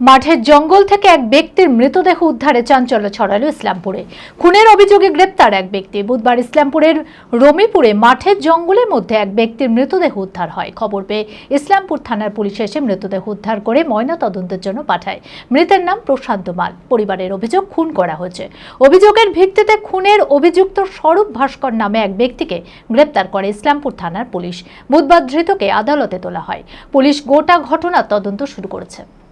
মাঠের জঙ্গল থেকে এক ব্যক্তির মৃতদেহ উদ্ধারে চাঞ্চল্য ছড়ালো ইসলামপুরে। খুনের অভিযোগে গ্রেপ্তার এক ব্যক্তি। বুধবার ইসলামপুরের রমিপুরে মাঠের জঙ্গলের মধ্যে এক ব্যক্তির মৃতদেহ উদ্ধার হয়। খবর পেয়ে ইসলামপুর থানার পুলিশ এসে মৃতদেহ উদ্ধার করে ময়না তদন্তের জন্য পাঠায়। মৃতের নাম প্রশান্ত মাল। পরিবারের অভিযোগ খুন করা হয়েছে। অভিযোগের ভিত্তিতে খুনের অভিযুক্ত স্বরূপ ভাস্কর নামে এক ব্যক্তিকে গ্রেপ্তার করে ইসলামপুর থানার পুলিশ। বুধবার ধৃতকে আদালতে তোলা হয়। পুলিশ গোটা ঘটনার তদন্ত শুরু করেছে।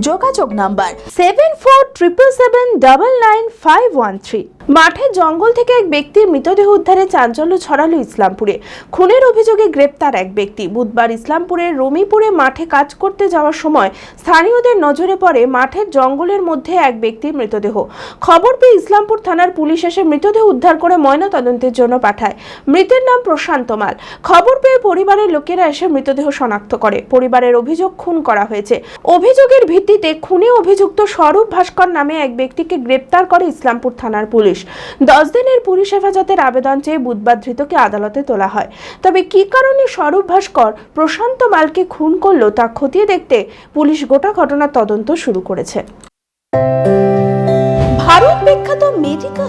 যোগাযোগ number seven four triple seven double nine five one three মাঠের জঙ্গল থেকে এক ব্যক্তির মৃতদেহ উদ্ধারে চাঞ্চল্য ছড়ালো ইসলামপুরে। খুনের অভিযোগে গ্রেপ্তার এক ব্যক্তি। বুধবার ইসলামপুরের রমিপুরে মাঠে কাজ করতে যাওয়ার সময় স্থানীয়দের নজরে পড়ে মাঠের জঙ্গলের মধ্যে এক ব্যক্তির মৃতদেহ। খবর পেয়ে ইসলামপুর থানার পুলিশ এসে মৃতদেহ উদ্ধার করে ময়না তদন্তের জন্য পাঠায়। মৃতের নাম প্রশান্ত মাল। খবর পেয়ে পরিবারের লোকেরা এসে মৃতদেহ শনাক্ত করে। পরিবারের অভিযোগ খুন করা হয়েছে। অভিযোগের ভিত্তিতে খুনে অভিযুক্ত স্বরূপ ভাস্কর নামে এক ব্যক্তিকে গ্রেপ্তার করে ইসলামপুর থানার পুলিশ। দশ দিনের পুলিশ হেফাজতের আবেদন চেয়ে বুধবার ধৃতকে আদালতে তোলা হয়। তবে কি কারণে স্বরূপ ভাস্কর প্রশান্ত মালকে খুন করল তা খতিয়ে দেখতে পুলিশ গোটা ঘটনার তদন্ত শুরু করেছে। ভারত বিখ্যাত মেডিকা